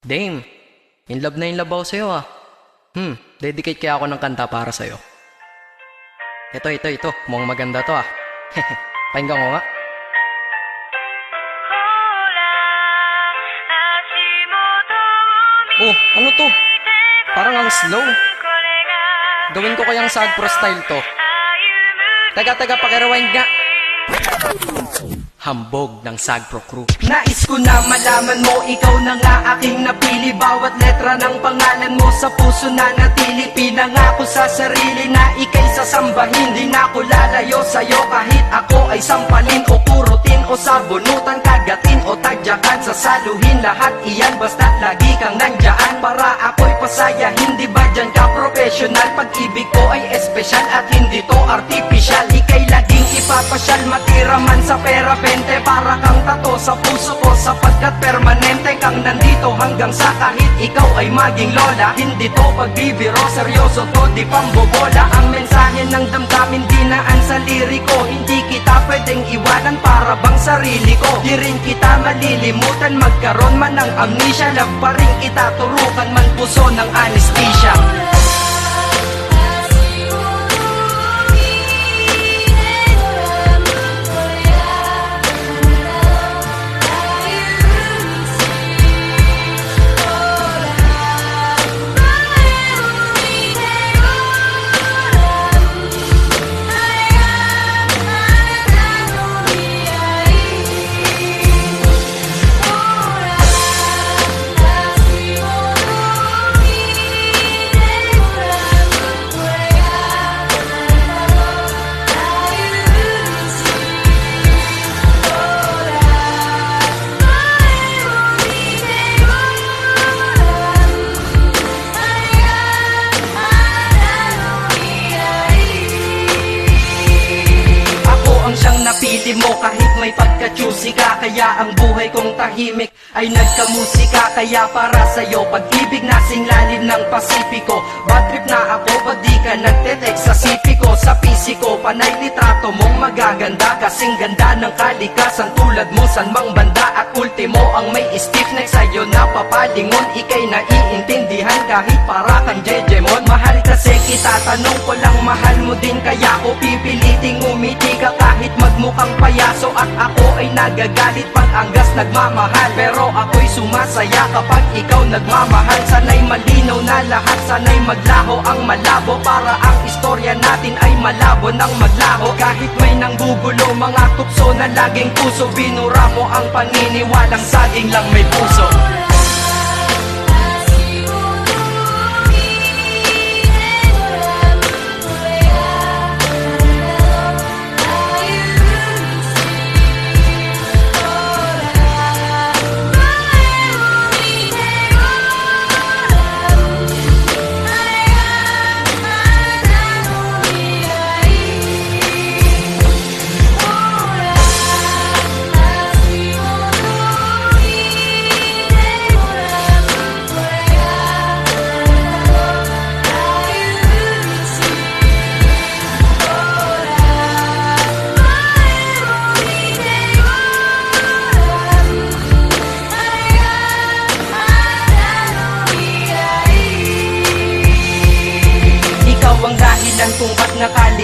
Dame, in love na in love ako sa'yo ah. Hmm, dedicate kaya ako ng kanta para sa'yo. Ito, ito, ito. Mukhang maganda to ah. Pakinggan ko nga. Oh, ano to? Parang ang slow. Gawin ko kayang sad pro style to. Taga, taga, pakirewind nga. Hambog ng Sagpro Crew. Nais ko na malaman mo, ikaw na nga aking napili. Bawat letra ng pangalan mo sa puso na natili. Pinangako sa sarili na ikay sasambahin. Di na ako lalayo sa'yo kahit ako ay sampalin O kurutin o sabunutan, kagatin o tagyakan Sasaluhin lahat iyan basta't lagi kang nandyan Para ako'y pasaya, hindi ba dyan ka professional? Pag-ibig ko ay espesyal at hindi to nandito hanggang sa kahit ikaw ay maging lola. Hindi to pagbibiro, seryoso to, di pambobola Ang mensahe ng damdamin dinaan sa liriko Hindi kita pwedeng iwanan para bang sarili ko. Di rin kita malilimutan, magkaroon man ng amnesia. Love pa rin kita, turukan man puso ng anesthesia napili mo kahit may pagka-choosy ka Kaya ang buhay kong tahimik ay nagkamusika Kaya para sa'yo pag-ibig nasing lalim ng Pasipiko. Bad trip na ako pag di ka nagte-text sa sipiko Sa pisiko panay litrato mong magaganda. Kasing ganda ng kalikasan tulad mo san mang banda. At ultimo ang may stiff neck sa'yo na papalingon Ika'y naiintindihan kahit para kang jejemon. Mahal kasi kita tanong ko lang mahal mo din Kaya ko pipiliting umiti ka kahit magmukhang payaso At ako ay nagagalit pag anggas nagmamahal. Pero ako'y sumasaya kapag ikaw nagmamahal. Sana'y malinaw na lahat, sana'y maglaho. Ang malabo Para ang istorya natin ay malabo ng maglaho. Kahit may nanggugulo mga tukso na laging puso Binura mo ang paniniwalang saging lang may puso dahilan kung ba't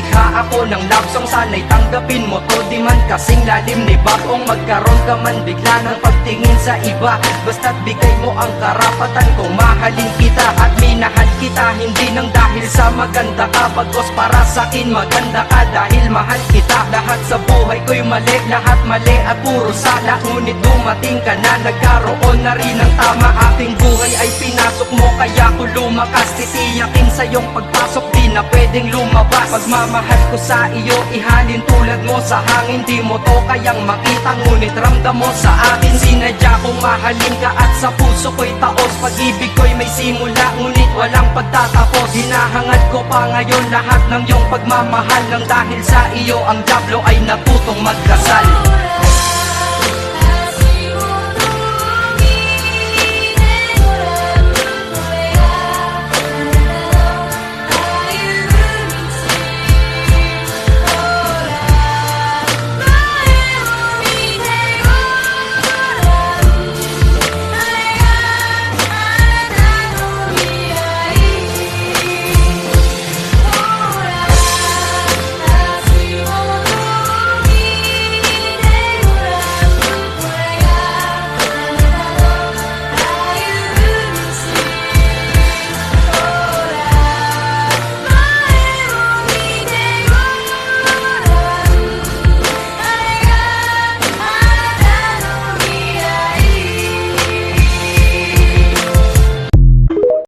nakalikha ako ng love song Sana'y tanggapin mo to. Di man kasing lalim ni Bakong magkaroon ka man bigla ng pagtingin sa iba. Basta't bigay mo ang karapatan kung mahalin kita At minahal kita. Hindi nang dahil sa maganda ka Bagos para sa akin maganda ka. Dahil mahal kita Lahat sa buhay ko'y mali, lahat mali at puro sala Ngunit dumating ka na, nagkaroon na rin ng tama Aking buhay ay pinasok mo. Kaya ko lumakas Titiyakin sa iyong pagpasok. Di na pwedeng lumabas. Pagmamahal ko sa iyo ihalin tulad mo sa hangin. Di mo to kayang makita ngunit ramdam mo sa akin. Sinadya kong mahalin ka at sa puso ko'y taos. Pag-ibig ko'y may simula ngunit walang pagtatapos. Hinahangad ko pa ngayon lahat ng iyong pagmamahal. Nang dahil sa iyo ang Diablo ay natutong magdasal